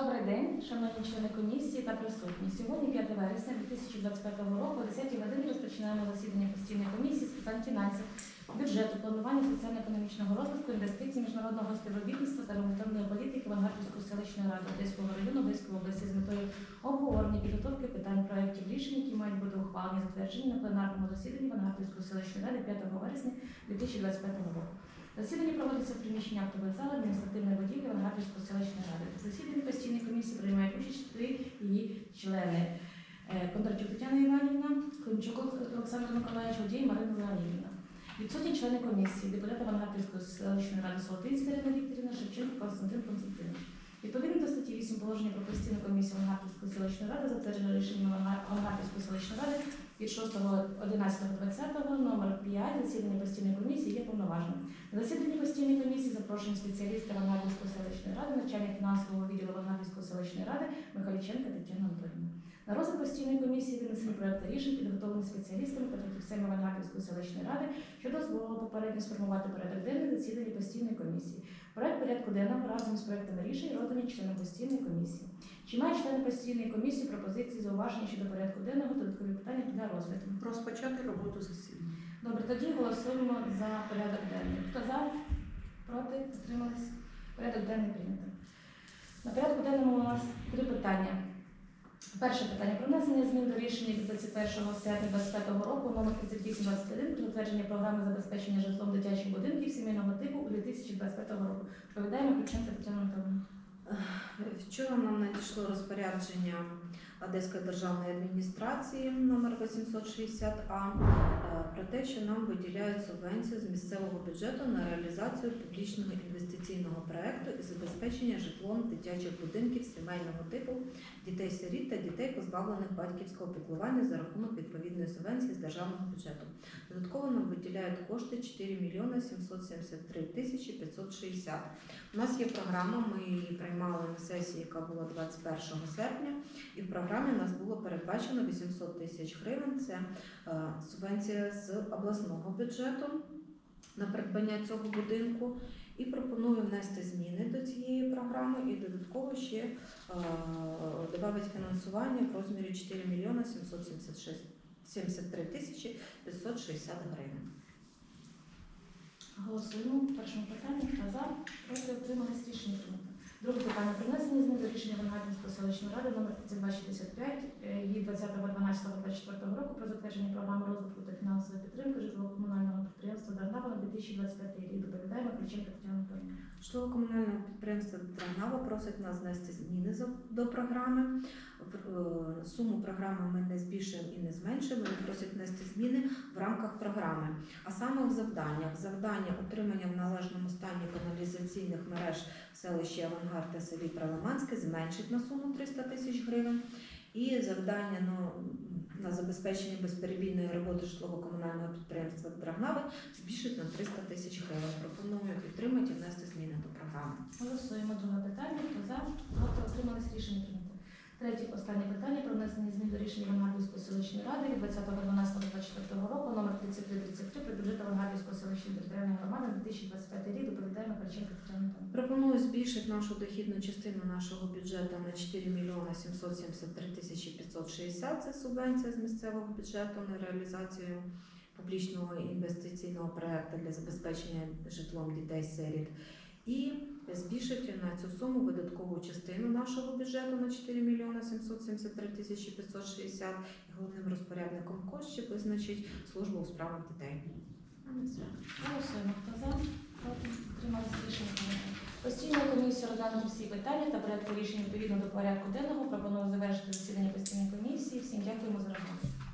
Добрий день, шановні члени комісії та присутні. Сьогодні 5 вересня 2025 року, о 10 годині розпочинаємо засідання постійної комісії з питань фінансів, бюджету, планування соціально-економічного розвитку, інвестицій, міжнародного співробітництва та регуляторної політики Вангарківської селищної ради Одеського району Одеської області з метою обговорення підготовки питань проєктів рішень, які мають бути ухвалені затверджені на пленарному засіданні Вангарківської селищної ради 5 вересня 2025 року. Засідання проводиться в приміщенні актової зали адміністративної будівлі Вангарківської селищної засіданні постійної комісії приймають участь три її члени. Е, Кондратюк Тетяна Іванівна, Климчук Олександр Миколаївич, Водій Марина Леонідівна. Відсутні члени комісії, депутати Вангарківської селищної ради Солотинська Ірина Вікторівна, Шевченко Константин Константинович. Відповідно до статті 8 положення про постійну комісію Вангарківської селищної ради затверджено рішення Вангарківської селищної ради від 6.11.20 номер 5 засідання постійної комісії є повноважним. На засіданні постійної комісії запрошені спеціалісти Вангарівської селищної ради, начальник фінансового відділу Вангарівської селищної ради Михайліченка Тетяна Анатолійовна. На розгляд постійної комісії винесені проекти рішень, підготовлені спеціалістами та фахівцями Вангарівської селищної ради, що дозволило попередньо сформувати порядок денний засідання постійної комісії. Проект порядку денного разом з проектами рішень роздані членам постійної комісії. Чи мають члени постійної комісії пропозиції зауваження щодо порядку денного додаткові питання для розгляду? Розпочати роботу засідання. Добре, тоді голосуємо за порядок денний. Хто за? Проти? Утримались? Порядок денний прийнято. На порядку денному у нас три питання. Перше питання про внесення змін до рішення від 21 серпня 2025 року номер 3821 про затвердження програми забезпечення житлом дитячих будинків сімейного типу у 2025 року. Відповідає Микриченко Тетяна. Вчора нам надійшло розпорядження Одеської державної адміністрації номер 860А е, про те, що нам виділяють субвенцію з місцевого бюджету на реалізацію публічного інвестиційного проекту і забезпечення житлом дитячих будинків сімейного типу дітей-сиріт та дітей, позбавлених батьківського піклування за рахунок відповідної субвенції з державного бюджету. Додатково нам виділяють кошти 4 мільйони 773 тисячі 560. У нас є програма, ми її приймали на сесії, яка була 21 серпня, і в програмі у нас було передбачено 800 тисяч гривень. Це е, субвенція з обласного бюджету на придбання цього будинку. І пропоную внести зміни до цієї програми і додатково ще е, додати фінансування в розмірі 4 мільйона 776 73 тисячі 560 гривень. Голосуємо в першому питанні. Хто за? Проти? Утримались? Рішення. Друге питання про внесення змін до рішення Вангарівської селищної ради номер 5265 е, від 20.12.24 року про затвердження програми фінансової підтримки житлово-комунального підприємства Дарнава на 2025 рік. Доповідає Микриченко Тетяна Анатолійовна. Житлово-комунальне підприємство Драгнава просить нас внести зміни до програми. Е, Суму програми ми не збільшуємо і не зменшуємо. Вони просять внести зміни в рамках програми. А саме в завданнях: завдання утримання в належному стані каналізаційних мереж в селищі Авангард та селі Пролиманське зменшить на суму 300 тисяч гривень. І завдання ну, на забезпечення безперебійної роботи житлово-комунального підприємства Драгнави збільшить на 300 тисяч гривень. Пропоную підтримати і внести зміни до програми. Голосуємо друге питання. Хто за? Проти? отрималось Рішення. Третє останнє питання про внесення змін до рішення Вангарівської селищної ради від 20.12.24 року номер 3333 про бюджет Вангарівської селищної територіальної громади на 2025 рік. Доповідає Михайліченко Тетяна Пропоную збільшити нашу дохідну частину нашого бюджету на 4 мільйони 773 тисячі 560. Це субвенція з місцевого бюджету на реалізацію публічного інвестиційного проекту для забезпечення житлом дітей-сиріт. І збільшити на цю суму видаткову частину нашого бюджету на 4 мільйони 773 тисячі 560. І головним розпорядником коштів визначить службу у справах дітей. Голосуємо. Рішення прийнято. Постійною комісією всі питання та проекти рішень відповідно до порядку денного. Пропоную завершити засідання постійної комісії. Всім дякуємо за роботу.